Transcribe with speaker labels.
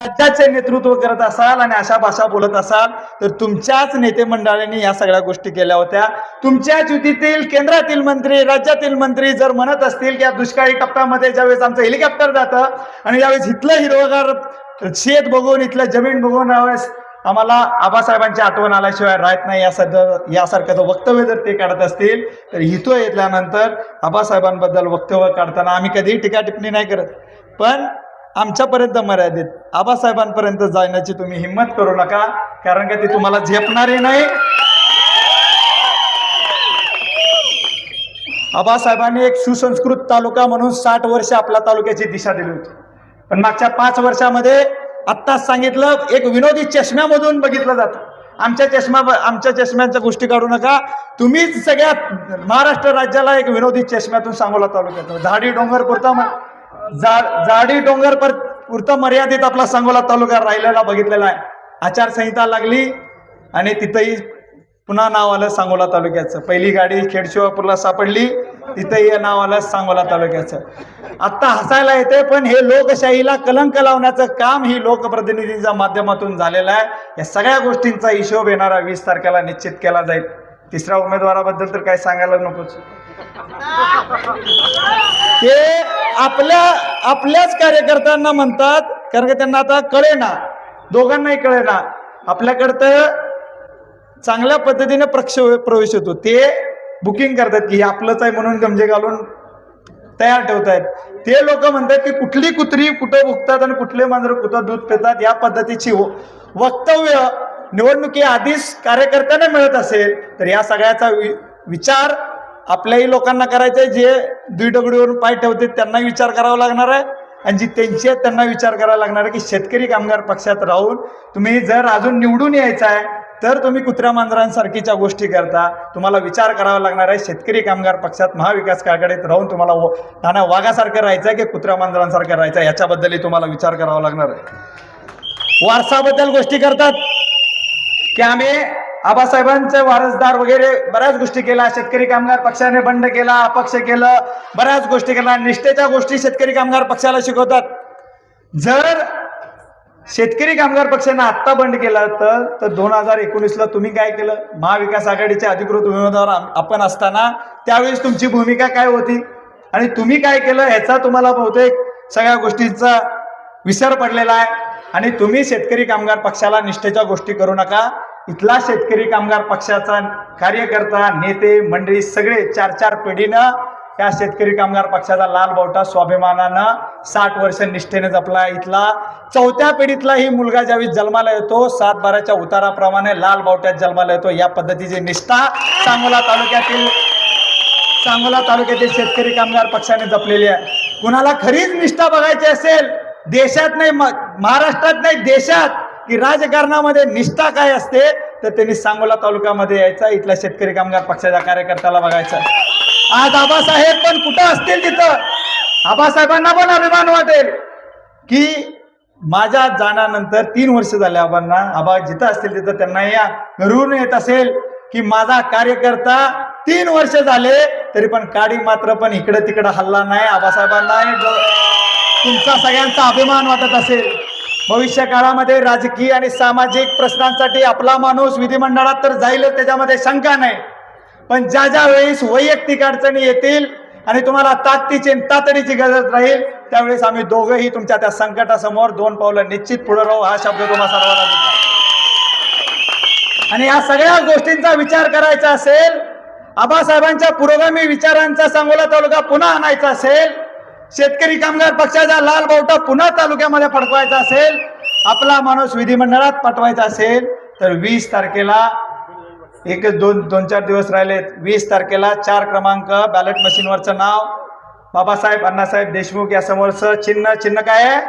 Speaker 1: राज्याचे नेतृत्व करत असाल आणि अशा भाषा बोलत असाल तर तुमच्याच नेते मंडळांनी या सगळ्या गोष्टी केल्या होत्या. तुमच्याच युतीतील केंद्रातील मंत्री राज्यातील मंत्री जर म्हणत असतील की या दुष्काळी टप्प्यामध्ये ज्यावेळेस आमचं हेलिकॉप्टर जातं आणि ज्यावेळेस इथलं हिरवगार शेत बघून इथलं जमीन बघून यावेळेस आम्हाला आबासाहेबांची आठवण आल्याशिवाय राहत नाही या सद यासारखं वक्तव्य जर ते काढत असतील तर हितो येतल्यानंतर आबासाहेबांबद्दल वक्तव्य काढताना आम्ही कधीही टीका टिप्पणी नाही करत. पण आमच्यापर्यंत मर्यादित. आबासाहेबांपर्यंत जाण्याची तुम्ही हिंमत करू नका कारण का ते तुम्हाला झेपणारे नाही. आबासाहेबांनी एक सुसंस्कृत तालुका म्हणून साठ वर्ष आपल्या तालुक्याची दिशा दिली होती. पण मागच्या पाच वर्षामध्ये आत्ताच सांगितलं एक विनोदी चष्म्यामधून बघितलं जातं. आमच्या चष्मा आमच्या चष्म्यांच्या गोष्टी काढू नका. तुम्हीच सगळ्यात महाराष्ट्र राज्याला एक विनोदी चष्म्यातून सांगोला तालुक्यात. झाडी डोंगर पुरता जाडी डोंगर पर पुरता मर्यादित आपला सांगोला तालुका राहिलेला बघितलेला आहे. आचारसंहिता लागली आणि तिथंही पुन्हा नाव आलं सांगोला तालुक्याचं. पहिली गाडी खेडशिवापूरला सापडली तिथंही नाव आलं सांगोला तालुक्याचं. आत्ता हसायला येते पण हे लोकशाहीला कलंक लावण्याचं काम ही लोकप्रतिनिधींच्या माध्यमातून झालेलं आहे. या सगळ्या गोष्टींचा हिशोब येणारा वीस तारखेला निश्चित केला जाईल. तिसऱ्या उमेदवाराबद्दल तर काय सांगायला नकोच. आपल्या आपल्याच कार्यकर्त्यांना म्हणतात कारण का त्यांना आता कळेना. दोघांनाही कळेना. आपल्याकडं चांगल्या पद्धतीने प्रक्ष प्रवेश होतो. ते बुकिंग करतात की हे आपलंच आहे म्हणून गमजे घालून तयार ठेवतायत. ते लोक म्हणतात की कुठली कुत्री कुठं भुकतात आणि कुठले मांजर कुठं दूध पितात या पद्धतीची वक्तव्य निवडणुकी आधीच कार्यकर्त्यांना मिळत असेल तर या सगळ्याचा वि- विचार आपल्याही लोकांना करायचंय आहे जे दुईडगडीवरून पाय ठेवते त्यांना विचार करावा लागणार आहे. आणि जी त्यांची आहेत त्यांना विचार करावा लागणार आहे की शेतकरी कामगार पक्षात राहून तुम्ही जर अजून निवडून यायचं आहे तर तुम्ही कुत्र्या मांजरांसारखीच्या गोष्टी करता. तुम्हाला विचार करावा लागणार आहे शेतकरी कामगार पक्षात महाविकास आघाडीत राहून तुम्हाला नाना वाघासारखं राहायचं आहे की कुत्र्या मांजरांसारखं राहायचं आहे याच्याबद्दलही तुम्हाला विचार करावा लागणार आहे. वारसाबद्दल गोष्टी करतात. की आम्ही आबासाहेबांचे वारसदार वगैरे बऱ्याच गोष्टी केल्या. शेतकरी कामगार पक्षाने बंड केला अपक्ष केलं बऱ्याच गोष्टी केल्या. निष्ठेच्या गोष्टी शेतकरी कामगार पक्षाला शिकवतात. जर शेतकरी कामगार पक्षाने आत्ता बंड केला तर तर दोन हजार एकोणीसला तुम्ही काय केलं? महाविकास आघाडीचे अधिकृत उमेदवार आपण असताना त्यावेळेस तुमची भूमिका काय होती? आणि तुम्ही काय केलं ह्याचा तुम्हाला बहुतेक सगळ्या गोष्टींचा विसर पडलेला आहे. आणि तुम्ही शेतकरी कामगार पक्षाला निष्ठेच्या गोष्टी करू नका. इथला शेतकरी कामगार पक्षाचा कार्यकर्ता नेते मंडळी सगळे चार चार पिढीनं या शेतकरी कामगार पक्षाचा लाल बावटा स्वाभिमानानं साठ वर्ष निष्ठेने जपला. इथला चौथ्या पिढीतला ही मुलगा ज्यावेळी जन्माला येतो सात बाराच्या उताराप्रमाणे लाल बावट्यात जन्माला येतो. या पद्धतीची निष्ठा सांगोला तालुक्यातील सांगोला तालुक्यातील शेतकरी कामगार पक्षाने जपलेली आहे. कुणाला खरीच निष्ठा बघायची असेल? देशात नाही महाराष्ट्रात नाही देशात. की राजकारणामध्ये निष्ठा काय असते तर त्यांनी सांगोला तालुक्यामध्ये यायचा इथल्या शेतकरी कामगार पक्षाच्या कार्यकर्त्याला बघायचा. आज आबासाहेब पण कुठं असतील तिथं? आबासाहेबांना पण अभिमान वाटेल. की माझ्या जाण्यानंतर तीन वर्ष झाले आबांना आबा जिथं असतील तिथं त्यांना या घरून येत असेल की माझा कार्यकर्ता तीन वर्ष झाले तरी पण काडी मात्र पण इकडं तिकडं हल्ला नाही आबासाहेबांना तुमचा सगळ्यांचा अभिमान वाटत असेल. भविष्य काळामध्ये राजकीय आणि सामाजिक प्रश्नांसाठी आपला माणूस विधिमंडळात तर जाईलच त्याच्यामध्ये शंका नाही. पण ज्या ज्या वेळेस वैयक्तिक अडचणी येतील आणि तुम्हाला ताकदीची तातडीची गरज राहील त्यावेळेस आम्ही दोघंही तुमच्या त्या संकटासमोर दोन पावलं निश्चित पुढे राहू हा शब्द तुम्हाला सर्वांना देतो आणि या सगळ्या गोष्टींचा विचार करायचा असेल आबासाहेबांच्या पुरोगामी विचारांचा सांगोला तालुका पुन्हा आणायचा असेल शेतकरी कामगार पक्षाचा लाल बावटा पुन्हा तालुक्यामध्ये फडकवायचा असेल आपला माणूस विधिमंडळात पाठवायचा असेल तर वीस तारखेला एक दोन दोन चार दिवस राहिलेत. वीस तारखेला चार क्रमांक बॅलेट मशीनवरचं नाव. बाबासाहेब अण्णासाहेब देशमुख या समोरचं चिन्ह चिन्ह काय आहे?